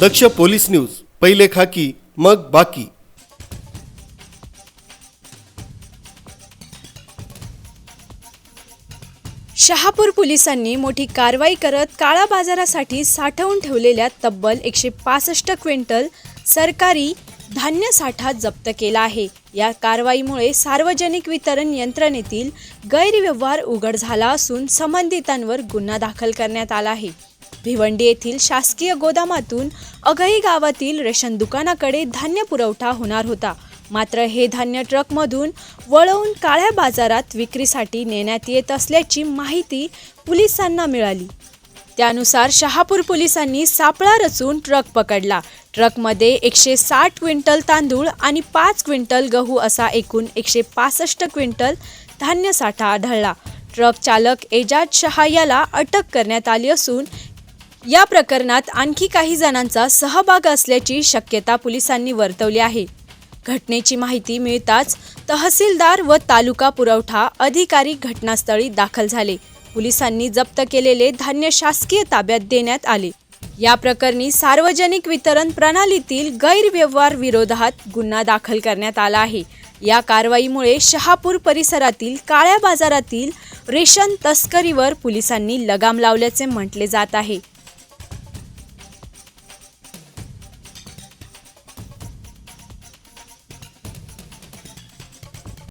दक्ष police news पहिले खाकी मग बाकी. शहापूर पोलिसांनी मोठी कारवाई करत काळा बाजारासाठी साठवून ठेवलेल्या तब्बल एकशे पासष्ट क्विंटल सरकारी धान्य साठा जप्त केला आहे. या कारवाईमुळे सार्वजनिक वितरण यंत्रणेतील गैरव्यवहार उघड झाला असून संबंधितांवर गुन्हा दाखल करण्यात आला आहे. भिवंडी येथील शासकीय गोदामातून अगई गावातील रेशन दुकानाकडे धान्य पुरवठा होणार होता. मात्र हे धान्य ट्रकमधून वळवून काळ्या बाजारात विक्रीसाठी नेण्यात येत असल्याची माहिती पोलिसांना मिळाली. त्यानुसार शहापूर पोलिसांनी सापळा रचून ट्रक पकडला. ट्रकमध्ये एकशे साठ क्विंटल तांदूळ आणि पाच क्विंटल गहू असा एकूण एकशे पासष्ट क्विंटल धान्य साठा आढळला. ट्रक चालक एजाज शहा याला अटक करण्यात आली असून या प्रकरणात आणखी काही जणांचा सहभाग असल्याची शक्यता पोलिसांनी वर्तवली आहे. घटनेची माहिती मिळताच तहसीलदार व तालुका पुरवठा अधिकारी घटनास्थळी दाखल झाले. पोलिसांनी जप्त केलेले धान्य शासकीय ताब्यात देण्यात आले. या प्रकरणी सार्वजनिक वितरण प्रणालीतील गैरव्यवहार विरोधात गुन्हा दाखल करण्यात आला आहे. या कारवाईमुळे शहापूर परिसरातील काळ्या बाजारातील रेशन तस्करीवर पोलिसांनी लगाम लावल्याचे म्हटले जात आहे.